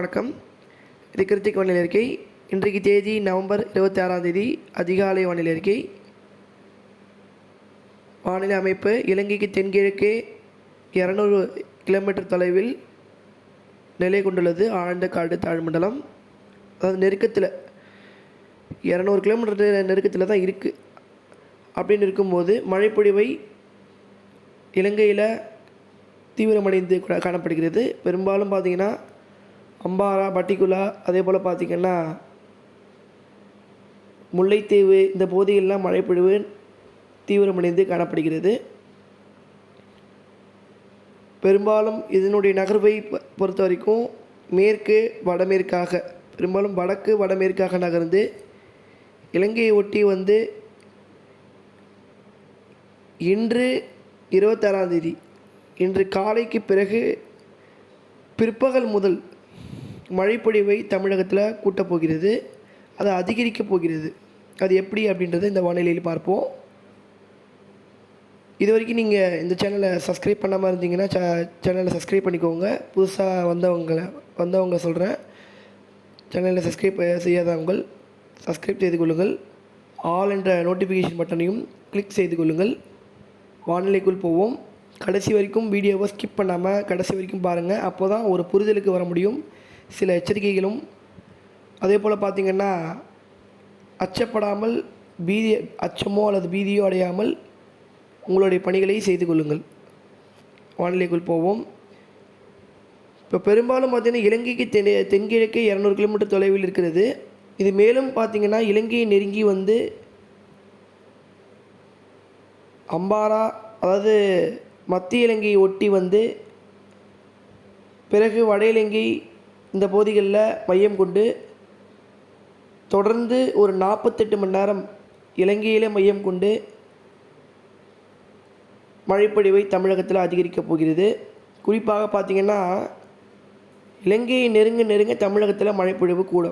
வணக்கம். இது கிருத்திக் வானிலை அறிக்கை. இன்றைக்கு தேதி நவம்பர் இருபத்தி ஆறாம் தேதி அதிகாலை வானிலை அறிக்கை. வானிலை அமைப்பு இலங்கைக்கு தென்கிழக்கே இரநூறு கிலோமீட்டர் தொலைவில் நிலை கொண்டுள்ளது. ஆழ்ந்த காடு தாழ்மண்டலம் அதாவது நெருக்கத்தில் இரநூறு கிலோமீட்டர் நெருக்கத்தில் தான் இருக்குது அப்படின்னு இருக்கும்போது மழைப்பொழிவை இலங்கையில் தீவிரமடைந்து காணப்படுகிறது. பெரும்பாலும் பார்த்திங்கன்னா அம்பாரா பட்டிக்குலா அதே போல் பார்த்திங்கன்னா முல்லைத்தீவு இந்த பகுதிகளெலாம் மழைப்பொழிவு தீவிரமடைந்து காணப்படுகிறது. பெரும்பாலும் இதனுடைய நகர்வை பொறுத்த வரைக்கும் மேற்கு வடமேற்காக பெரும்பாலும் வடக்கு வடமேற்காக நகர்ந்து இலங்கையை ஒட்டி வந்து இன்று இருபத்தாறாம் தேதி இன்று காலைக்கு பிறகு பிற்பகல் முதல் மழைப்பொழிவை தமிழகத்தில் கூட்டப் போகிறது. அது அதிகரிக்கப் போகிறது. அது எப்படி அப்படின்றத இந்த வானிலையில் பார்ப்போம். இது வரைக்கும் நீங்கள் இந்த சேனலை சப்ஸ்கிரைப் பண்ணாமல் இருந்தீங்கன்னா ச சேனலை சப்ஸ்கிரைப் பண்ணிக்கோங்க. புதுசாக வந்தவங்களை வந்தவங்க சொல்கிறேன் சேனலை சப்ஸ்கிரைப் செய்யாதவங்கள் சப்ஸ்கிரைப் செய்து கொள்ளுங்கள். ஆல் என்ற நோட்டிஃபிகேஷன் பட்டனையும் கிளிக் செய்து கொள்ளுங்கள். வானிலைக்குள் போவோம். கடைசி வரைக்கும் வீடியோவை ஸ்கிப் பண்ணாமல் கடைசி வரைக்கும் பாருங்கள் அப்போ தான் ஒரு புரிதலுக்கு வர முடியும். சில எச்சரிக்கைகளும் அதே போல் பார்த்திங்கன்னா அச்சப்படாமல் பீதி அச்சமோ அல்லது பீதியோ அடையாமல் உங்களுடைய பணிகளை செய்து கொள்ளுங்கள். வானிலைக்குள் போவோம். இப்போ பெரும்பாலும் பார்த்திங்கன்னா இலங்கைக்கு தென் தென்கிழக்கே இரநூறு கிலோமீட்டர் தொலைவில் இருக்கிறது. இது மேலும் பார்த்தீங்கன்னா இலங்கையை நெருங்கி வந்து அம்பாரா அதாவது மத்திய இலங்கையை ஒட்டி வந்து பிறகு வட இலங்கை இந்த பகுதிகளில் மையம் கொண்டு தொடர்ந்து ஒரு நாற்பத்தெட்டு மணி நேரம் இலங்கையிலே மையம் கொண்டு மழைப்பொழிவை தமிழகத்தில் அதிகரிக்கப் போகிறது. குறிப்பாக பார்த்திங்கன்னா இலங்கையை நெருங்க நெருங்க தமிழகத்தில் மழைப்பொழிவு கூட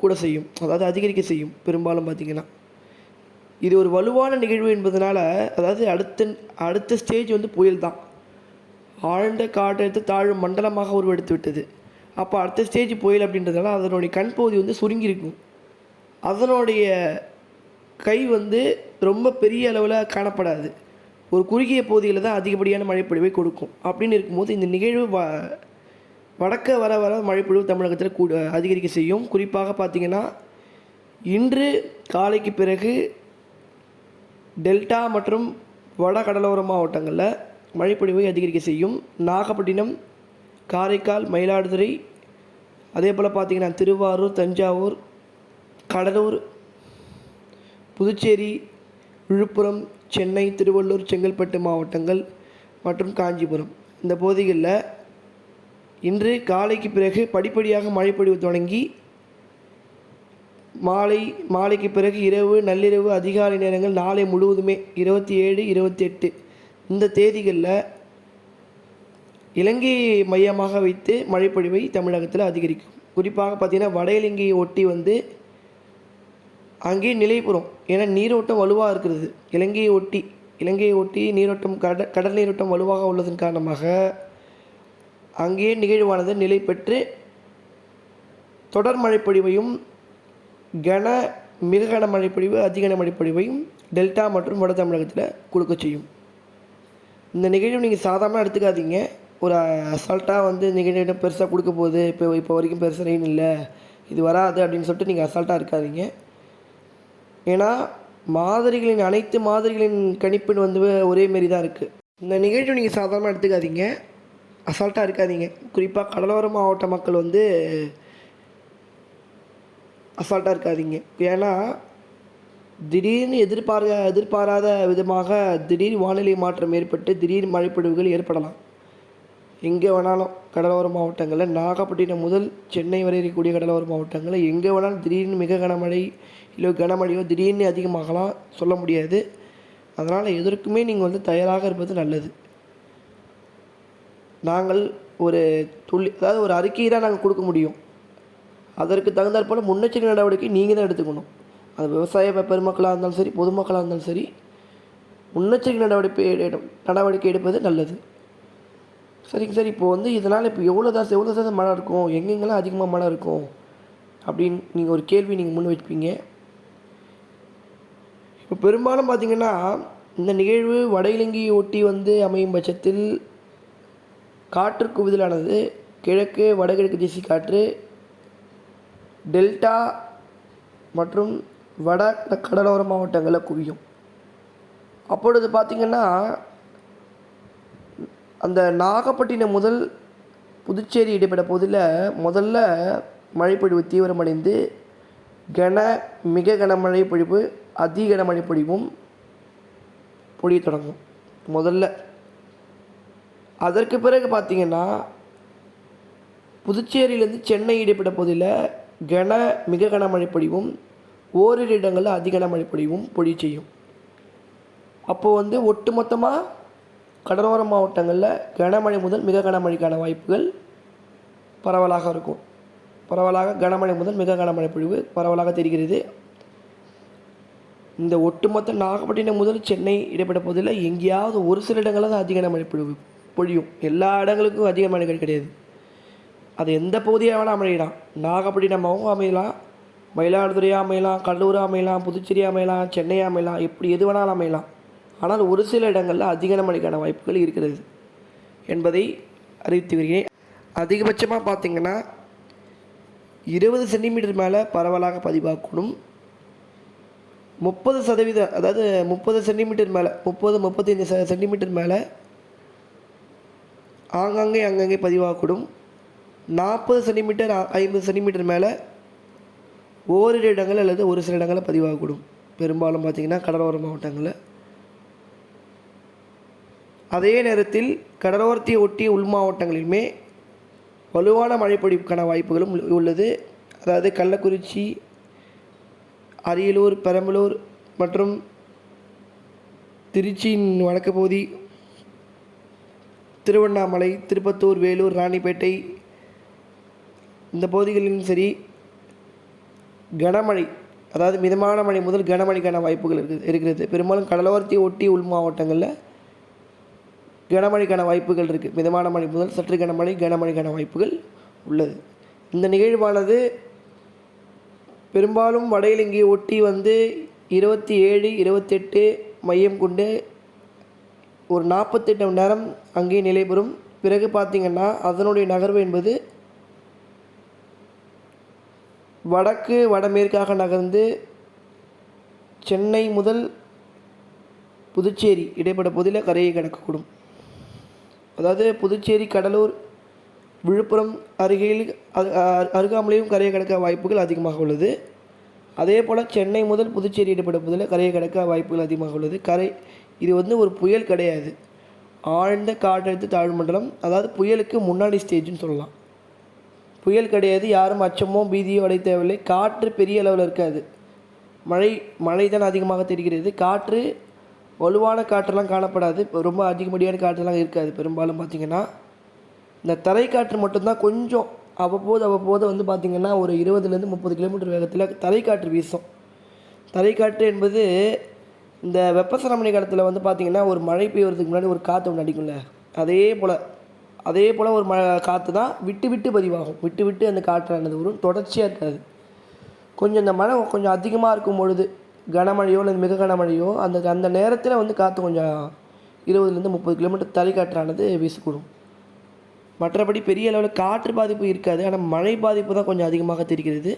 கூட செய்யும். அதாவது அதிகரிக்க செய்யும் பெரும்பாலும் பார்த்திங்கன்னா. இது ஒரு வலுவான நிகழ்வு என்பதனால் அதாவது அடுத்த அடுத்த ஸ்டேஜ் வந்து புயல் தான் ஆழ்ந்த காற்றழுத்த தாழ்வு மண்டலமாக உருவெடுத்து விட்டது அப்போ அடுத்த ஸ்டேஜ் புயல் அப்படின்றதுனால அதனுடைய கண் பகுதி வந்து சுருங்கியிருக்கும் அதனுடைய கை வந்து ரொம்ப பெரிய அளவில் காணப்படாது. ஒரு குறுகிய பகுதியில் தான் அதிகப்படியான மழைப்பொழிவை கொடுக்கும். அப்படின்னு இருக்கும்போது இந்த நிகழ்வு வ வடக்க வர வர மழைப்பொழிவு தமிழகத்தில் கூட அதிகரிக்க செய்யும். குறிப்பாக பார்த்திங்கன்னா இன்று காலைக்கு பிறகு டெல்டா மற்றும் வட கடலோர மாவட்டங்களில் மழைப்பொழிவை அதிகரிக்க செய்யும். நாகப்பட்டினம் காரைக்கால் மயிலாடுதுறை அதே போல் பார்த்திங்கன்னா திருவாரூர் தஞ்சாவூர் கடலூர் புதுச்சேரி விழுப்புரம் சென்னை திருவள்ளூர் செங்கல்பட்டு மாவட்டங்கள் மற்றும் காஞ்சிபுரம். இந்த பகுதிகளில் இன்று காலைக்கு பிறகு படிப்படியாக மழைப்பொழிவு தொடங்கி மாலை மாலைக்கு பிறகு இரவு நள்ளிரவு அதிகாலை நேரங்கள் நாளை முழுவதுமே இருபத்தி ஏழு இருபத்தி எட்டு. இந்த தேதிகளில் இலங்கையை மையமாக வைத்து மழைப்பொழிவை தமிழகத்தில் அதிகரிக்கும். குறிப்பாக பார்த்திங்கன்னா வட இலங்கையை ஒட்டி வந்து அங்கேயும் நிலைபுறம் ஏன்னா நீரோட்டம் வலுவாக இருக்கிறது. இலங்கையை ஒட்டி இலங்கையை ஒட்டி நீரோட்டம் கட கடல் நீரோட்டம் வலுவாக உள்ளதன் காரணமாக அங்கேயே நிகழ்வானது நிலை பெற்று தொடர் மழைப்பொழிவையும் கன மிக கன மழைப்பொழிவு அதிகன மழைப்பொழிவையும் டெல்டா மற்றும் வட தமிழகத்தில் கொடுக்க செய்யும். இந்த நிகழ்வு நீங்கள் சாதாரணமாக எடுத்துக்காதீங்க. ஒரு அசால்ட்டாக வந்து நிகழ்வு பெருசாக கொடுக்க போகுது? இப்போ இப்போ வரைக்கும் பெருசாக ரெயின் இல்லை. இது வராது அப்படின்னு சொல்லிட்டு நீங்கள் அசால்ட்டாக இருக்காதீங்க. ஏன்னா மாதிரிகளின் அனைத்து மாதிரிகளின் கணிப்பு வந்து ஒரே மாரி தான் இருக்குது இந்த நிகழ்ச்சி நீங்கள் சாதாரணமாக எடுத்துக்காதீங்க. அசால்ட்டாக இருக்காதீங்க. குறிப்பாக கடலோர மாவட்ட மக்கள் வந்து அசால்ட்டாக இருக்காதீங்க. ஏன்னா திடீர்னு எதிர்பார்க்க எதிர்பாராத விதமாக திடீர் வானிலை மாற்றம் ஏற்பட்டு திடீர் மழைப்பொழிவுகள் ஏற்படலாம். எங்கே வேணாலும் கடலோர மாவட்டங்களில் நாகப்பட்டினம் முதல் சென்னை வரை இருக்கக்கூடிய கடலோர மாவட்டங்களில் எங்கே வேணாலும் திடீர்னு மிக கனமழை இல்லை கனமழையோ திடீர்னு அதிகமாகலாம் சொல்ல முடியாது. அதனால் எதற்குமே நீங்கள் வந்து தயாராக இருப்பது நல்லது. நாங்கள் ஒரு துள்ளி அதாவது ஒரு அறிக்கையை தான் நாங்கள் கொடுக்க முடியும். அதற்கு தகுந்தாற்போல் முன்னெச்சரிக்கை நடவடிக்கை நீங்கள் தான் எடுத்துக்கணும். அது விவசாய பெருமக்களாக இருந்தாலும் சரி பொதுமக்களாக இருந்தாலும் சரி முன்னெச்சரிக்கை நடவடிக்கை எடு- நடவடிக்கை எடுப்பது நல்லது. சரிங்க சார் இப்போ வந்து இதனால் இப்போ எவ்வளோ தான் எவ்வளோ தான் மழை இருக்கும்? எங்கெங்கெல்லாம் அதிகமாக மழை இருக்கும்? அப்படின்னு நீங்கள் ஒரு கேள்வி நீங்கள் முன் வைப்பீங்க. இப்போ பெரும்பாலும் பார்த்தீங்கன்னா இந்த நிகழ்வு வட இலங்கையை ஒட்டி வந்து அமையும் பட்சத்தில் காற்று குவிதலானது கிழக்கு வடகிழக்கு திசை காற்று டெல்டா மற்றும் வட கடலோர மாவட்டங்களில் குவியும். அப்பொழுது பார்த்திங்கன்னா அந்த நாகப்பட்டினம் முதல் புதுச்சேரி இடைப்பட்ட பகுதியில் முதல்ல மழைப்பொழிவு தீவிரமடைந்து கன மிக கனமழை பொழிவு அதி கனமழை பொழிவும் பொழிய தொடங்கும். முதல்ல. அதற்கு பிறகு பார்த்திங்கன்னா புதுச்சேரியிலேருந்து சென்னை இடைப்பட்ட பகுதியில் கன மிக கனமழை பொழிவும் ஓரிரு இடங்களில் அதிக கனமழை பொழிவும் பொழிய செய்யும். அப்போது வந்து ஒட்டுமொத்தமாக கடலோர மாவட்டங்களில் கனமழை முதல் மிக கனமழைக்கான வாய்ப்புகள் பரவலாக இருக்கும். பரவலாக கனமழை முதல் மிக கனமழை பொழிவு பரவலாக தெரிகிறது. இந்த ஒட்டுமொத்த நாகப்பட்டினம் முதல் சென்னை இடைப்பட்ட பகுதியில் எங்கேயாவது ஒரு சில இடங்களில் தான் அதிக கனமழை பொழிவு பொழியும். எல்லா இடங்களுக்கும் அதிக மழைகள் கிடையாது. அது எந்த பகுதியாக வேணால் அமையலாம். நாகப்பட்டினமாகவும் அமையலாம். மயிலாடுதுறையாக அமையலாம். கடலூராக அமையலாம். புதுச்சேரி அமையலாம். சென்னை அமையலாம். எப்படி எது வேணாலும் அமையலாம். ஆனால் ஒரு சில இடங்களில் அதிக மழைக்கான வாய்ப்புகள் இருக்கிறது என்பதை அறிவித்து வருகிறேன். அதிகபட்சமாக பார்த்திங்கன்னா இருபது சென்டிமீட்டர் மேலே பரவலாக பதிவாகக்கூடும். முப்பது சதவீதம் அதாவது முப்பது சென்டிமீட்டர் மேலே முப்பது முப்பத்தைந்து செ சென்டிமீட்டர் மேலே ஆங்காங்கே அங்கங்கே பதிவாகக்கூடும். நாற்பது சென்டிமீட்டர் ஐம்பது சென்டிமீட்டர் மேலே ஓரிரு இடங்கள் அல்லது ஒரு சில இடங்களில் பதிவாகக்கூடும். பெரும்பாலும் பார்த்திங்கன்னா கடலோர மாவட்டங்களில். அதே நேரத்தில் கடலோரத்தை ஒட்டிய உள் மாவட்டங்களிலுமே வலுவான மழைப்பொழிவுக்கான வாய்ப்புகளும் உள்ளது. அதாவது கள்ளக்குறிச்சி அரியலூர் பெரம்பலூர் மற்றும் திருச்சியின் வடக்கு பகுதி திருவண்ணாமலை திருப்பத்தூர் வேலூர் ராணிப்பேட்டை இந்த பகுதிகளிலும் சரி கனமழை அதாவது மிதமான மழை முதல் கனமழைக்கான வாய்ப்புகள் இருக்குது இருக்கிறது. பெரும்பாலும் கடலோரத்தை ஒட்டி உள் மாவட்டங்களில் கனமழைக்கான வாய்ப்புகள் இருக்குது மிதமான மழை முதல் சற்று கனமழை கனமழைக்கான வாய்ப்புகள் உள்ளது. இந்த நிகழ்வானது பெரும்பாலும் வட ஒட்டி வந்து இருபத்தி ஏழு இருபத்தெட்டு மையம் கொண்டு ஒரு நாற்பத்தெட்டு மணி நேரம் அங்கே நிலைபெறும் பிறகு பார்த்திங்கன்னா அதனுடைய நகர்வு என்பது வடக்கு வடமேற்காக நகர்ந்து சென்னை முதல் புதுச்சேரி இடைப்பட்ட பகுதியில் கரையை கடக்கக்கூடும். அதாவது புதுச்சேரி கடலூர் விழுப்புரம் அருகில் அருகாமலையும் கரையை கடக்க வாய்ப்புகள் அதிகமாக உள்ளது. அதே போல் சென்னை முதல் புதுச்சேரி இடைப்பட்ட கரையை கடக்க வாய்ப்புகள் அதிகமாக உள்ளது. கரை இது வந்து ஒரு புயல் கிடையாது. ஆழ்ந்த காற்றழுத்த தாழ்வு மண்டலம் அதாவது புயலுக்கு முன்னாடி ஸ்டேஜ்னு சொல்லலாம். புயல் கிடையாது யாரும் அச்சமோ பீதியோ அடைய தேவையில்லை. காற்று பெரிய அளவில் இருக்காது. மழை மழை தான் அதிகமாக தெரிகிறது. காற்று வலுவான காற்றெல்லாம் காணப்படாது. இப்போ ரொம்ப அதிகப்படியான காற்றெல்லாம் இருக்காது. பெரும்பாலும் பார்த்திங்கன்னா இந்த தரைக்காற்று மட்டும்தான் கொஞ்சம் அவ்வப்போது அவ்வப்போது வந்து பார்த்திங்கன்னா ஒரு இருபதுலேருந்து முப்பது கிலோமீட்டர் வேகத்தில் தரைக்காற்று வீசும். தரைக்காற்று என்பது இந்த வெப்பசரமணி காலத்தில் வந்து பார்த்திங்கன்னா ஒரு மழை பெய்யறதுக்கு முன்னாடி ஒரு காற்று ஒன்று அடிக்கும்ல. அதே போல் அதே போல் ஒரு ம காற்று தான் விட்டு விட்டு பதிவாகும். விட்டு விட்டு அந்த காற்றானது வரும் தொடர்ச்சியாக இருக்காது. கொஞ்சம் இந்த மழை கொஞ்சம் அதிகமாக இருக்கும் பொழுது கனமழையோ இல்லை மிக கனமழையோ அந்த அந்த நேரத்தில் வந்து காற்று கொஞ்சம் இருபதுலேருந்து முப்பது கிலோமீட்டர் தரைக்காற்றானது வீசக்கூடும். மற்றபடி பெரிய அளவில் காற்று பாதிப்பு இருக்காது. ஆனால் மழை பாதிப்பு தான் கொஞ்சம் அதிகமாக தெரிகிறது.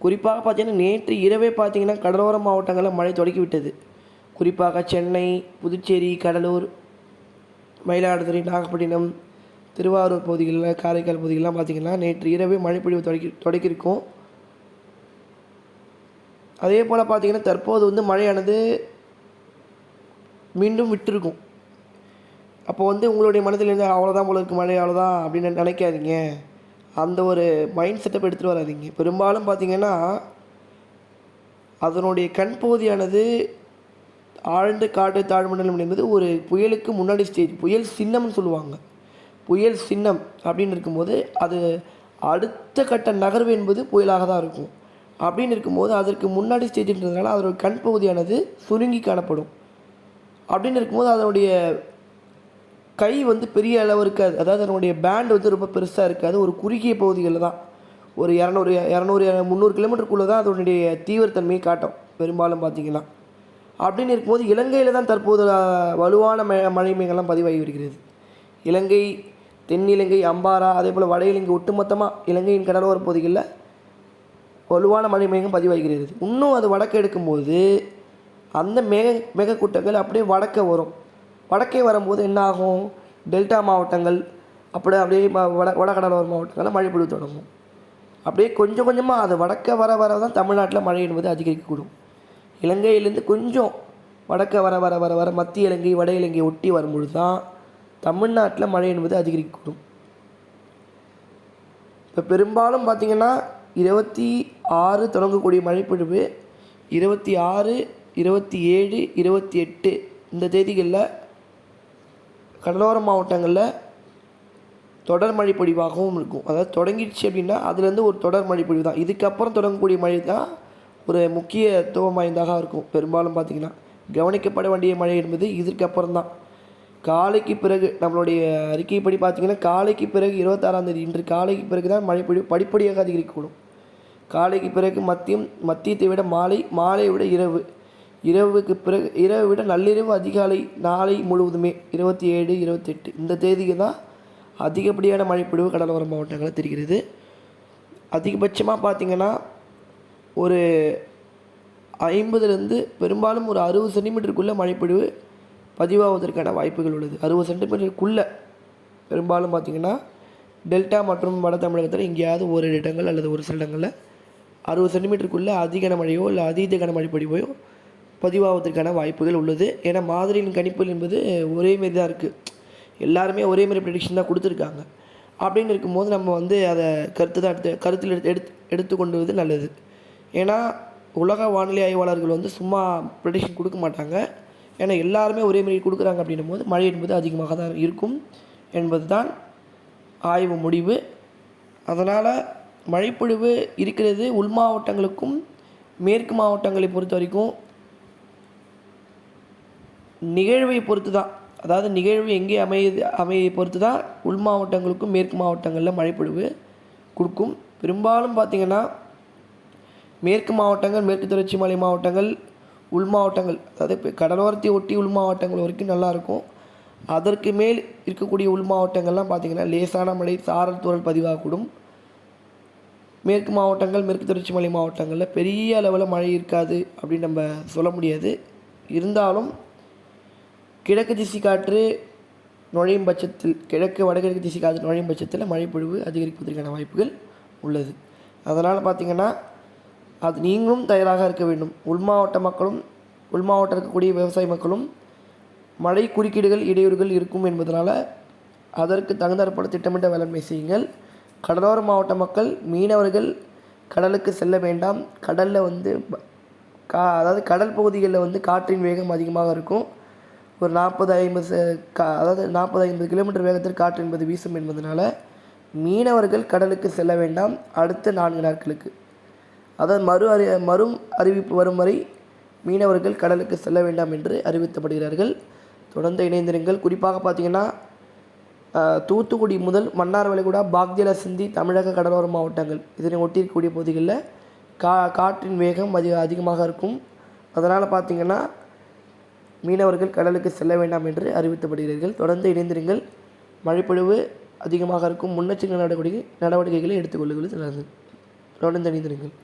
குறிப்பாக பார்த்தீங்கன்னா நேற்று இரவே பார்த்தீங்கன்னா கடலோர மாவட்டங்களில் மழை தொடக்கி விட்டது. குறிப்பாக சென்னை புதுச்சேரி கடலூர் மயிலாடுதுறை நாகப்பட்டினம் திருவாரூர் பகுதிகளில் காரைக்கால் பகுதிகளெலாம் பார்த்திங்கன்னா நேற்று இரவே மழைப்பொழிவு தொடக்கி தொடக்கியிருக்கோம் அதே போல் பார்த்திங்கன்னா தற்போது வந்து மழையானது மீண்டும் விட்டுருக்கும். அப்போ வந்து உங்களுடைய மனதில் இருந்து அவ்வளோதான் போல இருக்குது மழை அவ்வளோதான் அப்படின்னு நினைக்காதீங்க. அந்த ஒரு மைண்ட் செட்டப் எடுத்துகிட்டு வராதிங்க. பெரும்பாலும் பார்த்திங்கன்னா அதனுடைய கண் பகுதியானது ஆழ்ந்த காற்று தாழ்மண்டலம் என்பது ஒரு புயலுக்கு முன்னாடி ஸ்டேஜ் புயல் சின்னம்னு சொல்லுவாங்க. புயல் சின்னம் அப்படின்னு இருக்கும்போது அது அடுத்த கட்ட நகர்வு என்பது புயலாக தான் இருக்கும். அப்படின்னு இருக்கும்போது அதற்கு முன்னாடி ஸ்டேஜ் இருந்ததுனால அதோட கண் பகுதியானது சுருங்கி காணப்படும். அப்படின்னு இருக்கும்போது அதனுடைய கை வந்து பெரிய அளவு இருக்காது. அதாவது அதனுடைய பேண்ட் வந்து ரொம்ப பெருசாக இருக்காது. ஒரு குறுகிய பகுதிகளில் தான். ஒரு இரநூறு இரநூறு முந்நூறு கிலோமீட்டருக்குள்ளே தான் அதனுடைய தீவிரத்தன்மையை காட்டும். பெரும்பாலும் பார்த்தீங்கன்னா. அப்படின்னு இருக்கும்போது இலங்கையில் தான் தற்போது வலுவான ம மழை மேகம்லாம் பதிவாகி வருகிறது. இலங்கை தென்னிலங்கை அம்பாரா அதே போல் வட இலங்கை ஒட்டுமொத்தமாக இலங்கையின் கடலோர பகுதிகளில் வலுவான மழை மேகம் பதிவாகிறது இன்னும் அது வடக்கு எடுக்கும்போது அந்த மேக மேகக்கூட்டங்கள் அப்படியே வடக்க வரும். வடக்கே வரும்போது என்ன ஆகும் டெல்டா மாவட்டங்கள் அப்படியே அப்படியே வட வடகடலோர மாவட்டங்களில் மழை பொழிவு தொடங்கும். அப்படியே கொஞ்சம் கொஞ்சமாக அது வடக்க வர வர தான் தமிழ்நாட்டில் மழை என்பது அதிகரிக்கக்கூடும். இலங்கையிலேருந்து கொஞ்சம் வடக்க வர வர வர வர மத்திய இலங்கை வட இலங்கை ஒட்டி வரும்பொழுது தான் தமிழ்நாட்டில் மழை என்பது அதிகரிக்கக்கூடும். இப்போ பெரும்பாலும் பார்த்திங்கன்னா இருபத்தி ஆறு தொடங்கக்கூடிய மழைப்பொழிவு இருபத்தி ஆறு இருபத்தி ஏழு இருபத்தி எட்டு இந்த தேதிகளில் கடலோர மாவட்டங்களில் தொடர் மழை பொழிவாகவும் இருக்கும். அதாவது தொடங்கிடுச்சு அப்படின்னா அதுலேருந்து ஒரு தொடர் மழை பொழிவு தான். இதுக்கப்புறம் தொடங்கக்கூடிய மழை தான் ஒரு முக்கியத்துவம் வாய்ந்ததாக இருக்கும். பெரும்பாலும் பார்த்திங்கன்னா கவனிக்கப்பட வேண்டிய மழை என்பது இதற்கப்புறம் தான். காலைக்கு பிறகு நம்மளுடைய அறிக்கைப்படி பார்த்திங்கன்னா காலைக்கு பிறகு இருபத்தாறாம் தேதி இன்று காலைக்கு பிறகு தான் மழை பொழிவு படிப்படியாக அதிகரிக்கக்கூடும். காலைக்கு பிறகு மத்தியம் மத்தியத்தை விட மாலை மாலையை விட இரவு. இரவுக்கு பிறகு இரவை விட நள்ளிரவு அதிகாலை நாளை முழுவதுமே. இருபத்தி ஏழு இருபத்தெட்டு. இந்த தேதிக்கு தான் அதிகப்படியான மழைப்பொழிவு கடலோர மாவட்டங்களில் தெரிகிறது. அதிகபட்சமாக பார்த்திங்கன்னா ஒரு ஐம்பதுலேருந்து பெரும்பாலும் ஒரு அறுபது சென்டிமீட்டருக்குள்ளே மழைப்பொழிவு பதிவாவதற்கான வாய்ப்புகள் உள்ளது. அறுபது சென்டிமீட்டருக்குள்ளே பெரும்பாலும் பார்த்திங்கன்னா டெல்டா மற்றும் வட தமிழகத்தில் எங்கேயாவது ஒரு இடங்கள் அல்லது ஒரு சில இடங்களில் அறுபது சென்டிமீட்டருக்குள்ளே அதிக கனமழையோ இல்லை அதீத கனமழை பொழிவையோ பதிவாவதற்கான வாய்ப்புகள் உள்ளது. ஏன்னா மாதிரியின் கணிப்புகள் என்பது ஒரே மாரி தான் இருக்குது எல்லாருமே ஒரே மாதிரி ப்ரெடிக்ஷன் தான் கொடுத்துருக்காங்க. அப்படின்னு இருக்கும்போது நம்ம வந்து அதை கருத்து தான் எடுத்து கருத்தில் எடுத்து எடுத்து எடுத்துக்கொண்டுவது நல்லது. ஏன்னா உலக வானிலை ஆய்வாளர்கள் வந்து சும்மா ப்ரெடிக்ஷன் கொடுக்க மாட்டாங்க. ஏன்னா எல்லாருமே ஒரே மாதிரி கொடுக்குறாங்க அப்படின்னும் போது மழை என்பது அதிகமாக தான் இருக்கும் என்பது தான் ஆய்வு முடிவு. அதனால் மழைப்பொழிவு இருக்கிறது உள் மாவட்டங்களுக்கும் மேற்கு மாவட்டங்களை பொறுத்த வரைக்கும். நிகழ்வை பொறுத்து தான் அதாவது நிகழ்வு எங்கே அமையுது அமையை பொறுத்து தான் உள் மாவட்டங்களுக்கும் மேற்கு மாவட்டங்களில் மழைப்பொழிவு கொடுக்கும். பெரும்பாலும் பார்த்திங்கன்னா மேற்கு மாவட்டங்கள் மேற்கு தொடர்ச்சி மலை மாவட்டங்கள் உள் மாவட்டங்கள் அதாவது இப்போ கடலோரத்தை ஒட்டி உள் மாவட்டங்கள் வரைக்கும் நல்லாயிருக்கும் அதற்கு மேல் இருக்கக்கூடிய உள் மாவட்டங்கள்லாம் பார்த்திங்கன்னா லேசான மழை சாரல் தூரல் பதிவாகக்கூடும். மேற்கு மாவட்டங்கள் மேற்கு தொடர்ச்சி மலை மாவட்டங்களில் பெரிய அளவில் மழை இருக்காது அப்படின்னு நம்ம சொல்ல முடியாது. இருந்தாலும் கிழக்கு திசை காற்று நுழையும் பட்சத்தில் கிழக்கு வடகிழக்கு திசை காற்று நுழையும் பட்சத்தில் மழைப்பொழிவு அதிகரிப்பதற்கான வாய்ப்புகள் உள்ளது. அதனால் பார்த்திங்கன்னா அது நீங்களும் தயாராக இருக்க வேண்டும். உள் மாவட்ட மக்களும் உள் மாவட்டம் இருக்கக்கூடிய விவசாய மக்களும் மழை குறுக்கீடுகள் இடையூறுகள் இருக்கும் என்பதனால் அதற்கு தகுந்தாற்போல் திட்டமிட்ட வேளாண்மை செய்யுங்கள். கடலோர மாவட்ட மக்கள் மீனவர்கள் கடலுக்கு செல்ல வேண்டாம். கடலில் வந்து கா அதாவது கடல் பகுதிகளில் வந்து காற்றின் வேகம் அதிகமாக இருக்கும். ஒரு நாற்பது ஐம்பது கா அதாவது நாற்பது ஐம்பது கிலோமீட்டர் வேகத்தில் காற்று என்பது வீசும் என்பதனால மீனவர்கள் கடலுக்கு செல்ல வேண்டாம். அடுத்த நான்கு நாட்களுக்கு. அதாவது மறு அறி மறு அறிவிப்பு வரும் வரை மீனவர்கள் கடலுக்கு செல்ல வேண்டாம் என்று அறிவித்தப்படுகிறார்கள் தொடர்ந்து இணைந்திருங்கள். குறிப்பாக பார்த்திங்கன்னா தூத்துக்குடி முதல் மன்னார் வளைகுடா பாக்தியில சிந்தி தமிழக கடலோர மாவட்டங்கள். இதனை ஒட்டியிருக்கக்கூடிய பகுதிகளில் கா காற்றின் வேகம் அதிக அதிகமாக இருக்கும். அதனால் பார்த்திங்கன்னா மீனவர்கள் கடலுக்கு செல்ல வேண்டாம் என்று அறிவிக்கப்படுகிறீர்கள் தொடர்ந்து இணைந்திருங்கள். மழைப்பொழிவு அதிகமாக இருக்கும். முன்னெச்சரிக்கை நடவடிக்கை நடவடிக்கைகளை எடுத்துக்கொள்ளுங்கள் தொடர்ந்து இணைந்திருங்கள்.